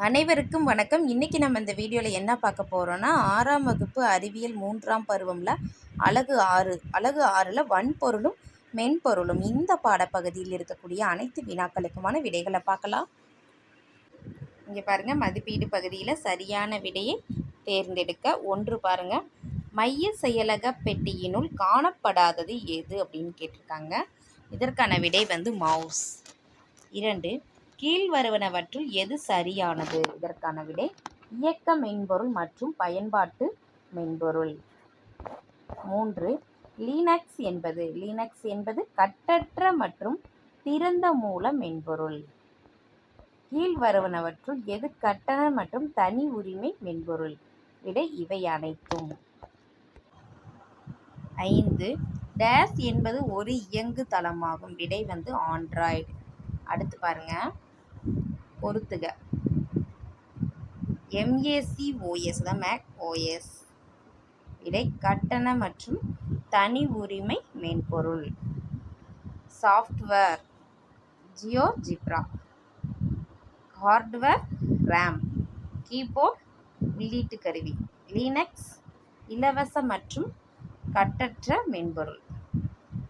அனைவருக்கும் வணக்கம். இன்றைக்கி நம்ம இந்த வீடியோவில் என்ன பார்க்க போகிறோன்னா ஆறாம் வகுப்பு அறிவியல் மூன்றாம் பருவமில் அழகு ஆறு அழகு ஆறில் வன்பொருளும் மென்பொருளும் இந்த பாடப்பகுதியில் இருக்கக்கூடிய அனைத்து வினாக்களுக்குமான விடைகளை பார்க்கலாம். இங்கே பாருங்கள் மதிப்பீடு பகுதியில் சரியான விடையை தேர்ந்தெடுக்க ஒன்று பாருங்கள் மைய செயலக பெட்டியினுள் காணப்படாதது எது அப்படின்னு கேட்டிருக்காங்க. இதற்கான விடை வந்து மவுஸ். இரண்டு கீழ்வருவனவற்றுள் எது சரியானது? இதற்கான விடை இயக்க மென்பொருள் மற்றும் பயன்பாட்டு மென்பொருள். மூன்று லீனக்ஸ் என்பது லீனக்ஸ் என்பது கட்டற்ற மற்றும் திறந்த மூல மென்பொருள். கீழ்வருவனவற்றுள் எது கட்டண மற்றும் தனி உரிமை மென்பொருள்? விடை இவை அனைத்தும். ஐந்து டேஸ் என்பது ஒரு இயங்கு தளமாகும். விடை வந்து ஆண்ட்ராய்டு. அடுத்து பாருங்கள் பொறுத்துக. எம்ஏசி ஓஎஸ் தான் மேக் ஓஎஸ் இடை கட்டண மற்றும் தனி உரிமை மென்பொருள். Software GeoGebra hardware RAM keyboard உள்ளீட்டு கருவி. லீனக்ஸ் இலவச மற்றும் கட்டற்ற மென்பொருள்.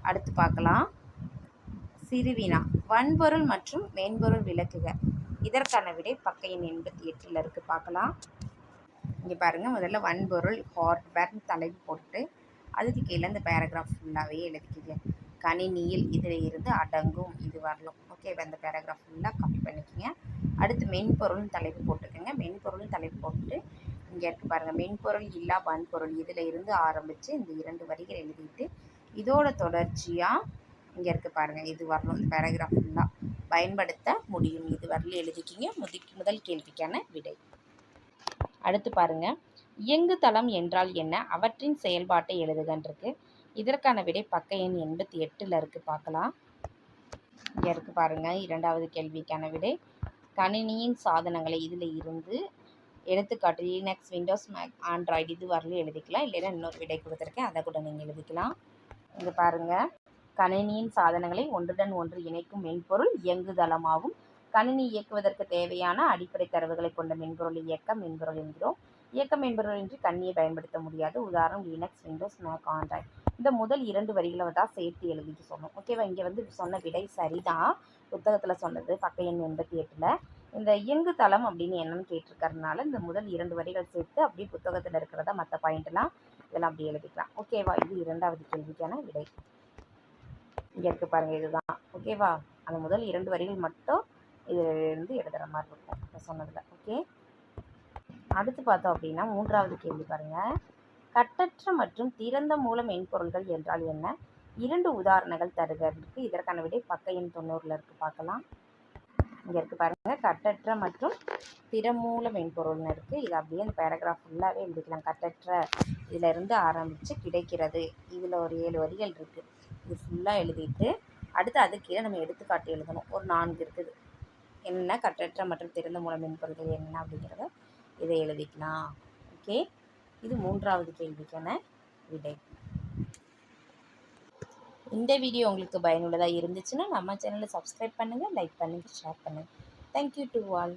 அடுத்து பார்க்கலாம். சிறுவினா. வன்பொருள் மற்றும் மென்பொருள் விளக்குக. இதற்கான விடை பக்க எண் எண்பத்தி எட்டில் இருக்குது பார்க்கலாம். இங்கே பாருங்கள் முதல்ல வன்பொருள் ஹார்ட்வேர்னு தலைப்பு போட்டு அதுக்கு கீழே இந்த பேராகிராஃப் ஃபுல்லாகவே எழுதிக்கிங்க. கணினியில் இதில் இருந்து அடங்கும் இது வரலாம். ஓகே அந்த பேராகிராஃப் ஃபுல்லாக காப்பி பண்ணிக்கோங்க. அடுத்து மென்பொருள்னு தலைப்பு போட்டுக்கோங்க. மென்பொருள்னு தலைப்பு போட்டு இங்கே இருக்குது பாருங்கள் மென்பொருள் இல்லா வன்பொருள் இதில் இருந்து ஆரம்பித்து இந்த இரண்டு வரிகள் எழுதிட்டு இதோட தொடர்ச்சியாக இங்கே இருக்குது பாருங்கள் இது வரணும் இந்த பேராகிராஃப் ஃபுல்லாக பயன்படுத்த முடியும். இது வரல எழுதிக்கிங்க. முதி முதல் கேள்விக்கான விடை. அடுத்து பாருங்கள் இயங்கு தளம் என்றால் என்ன? அவற்றின் செயல்பாட்டை எழுதுகன்றிருக்கு இதற்கான விடை பக்க எண் எண்பத்தி எட்டில் இருக்குது பார்க்கலாம். இங்கே இருக்குது பாருங்கள் இரண்டாவது கேள்விக்கான விடை. கணினியின் சாதனங்களை இதில் இருந்து எடுத்துக்காட்டு லினக்ஸ் விண்டோஸ் மேக் ஆண்ட்ராய்டு இது வரலையும் எழுதிக்கலாம். இல்லைன்னா இன்னொரு விடை கொடுத்துருக்கேன். அதை கூட நீங்கள் எழுதிக்கலாம். இங்கே பாருங்கள் கணினியின் சாதனங்களை ஒன்றுடன் ஒன்று இணைக்கும் மென்பொருள் இயங்குதளமாகும். கணினி இயக்குவதற்கு தேவையான அடிப்படை தரவுகளை கொண்ட மென்பொருள் இயக்க மென்பொருள் என்கிறோம். இயக்க மென்பொருள் என்று கணினியை பயன்படுத்த முடியாது. உதாரணம் லினக்ஸ் விண்டோஸ் மேக் ஆண்ட்ராய்ட் இந்த முதல் இரண்டு வரிகளை தான் சேர்த்து எழுதிட்டு சொன்னோம். ஓகேவா இங்கே வந்து சொன்ன விடை சரிதான். புத்தகத்தில் சொன்னது பக்க எண் எண்பத்தி எட்டில். இந்த இயங்கு தளம் அப்படின்னு என்னன்னு கேட்டிருக்கறதுனால இந்த முதல் இரண்டு வரிகள் சேர்த்து அப்படியே புத்தகத்தில் இருக்கிறத மற்ற பாயிண்ட்லாம் இதெல்லாம் அப்படி எழுதிக்கலாம். ஓகேவா இது இரண்டாவது கேள்விக்கான விடை. இங்கே இருக்குது பாருங்கள் இதுதான். ஓகேவா அந்த முதல் இரண்டு வரிகள் மட்டும் இதிலிருந்து எழுதுகிற மாதிரி இருக்கும். இப்போ சொன்னதில். ஓகே அடுத்து பார்த்தோம் அப்படின்னா மூன்றாவது கேள்வி பாருங்கள் கட்டற்ற மற்றும் திறந்த மூல மென்பொருள்கள் என்றால் என்ன? இரண்டு உதாரணங்கள் தருகிறதுக்கு இதற்கான விடை பக்க எண் தொண்ணூறில் இருக்குது பார்க்கலாம். இங்கே இருக்குது பாருங்கள் கட்டற்ற மற்றும் திறமூல மென்பொருள்னு இருக்குது இது அப்படியே அந்த பேராகிராஃப் ஃபுல்லாகவே எழுதிக்கலாம். கட்டற்ற இதிலிருந்து ஆரம்பித்து கிடைக்கிறது. இதில் ஒரு ஏழு வரிகள் இருக்குது இது ஃபுல்லாக எழுதிட்டு அடுத்து அது கீழே நம்ம எடுத்துக்காட்டு எழுதணும். ஒரு நான்கு இருக்குது. என்ன கட்டற்ற மற்றும் திறந்த மூல மென்பொருள்கள் என்ன அப்படிங்கிறத இதை எழுதிக்கலாம். ஓகே இது மூன்றாவது கேள்விக்கான விடை. இந்த வீடியோ உங்களுக்கு பயனுள்ளதாக இருந்துச்சுன்னா நம்ம சேனலை சப்ஸ்கிரைப் பண்ணுங்கள் லைக் பண்ணுங்கள் ஷேர் பண்ணுங்கள் தேங்க்யூ டு ஆல்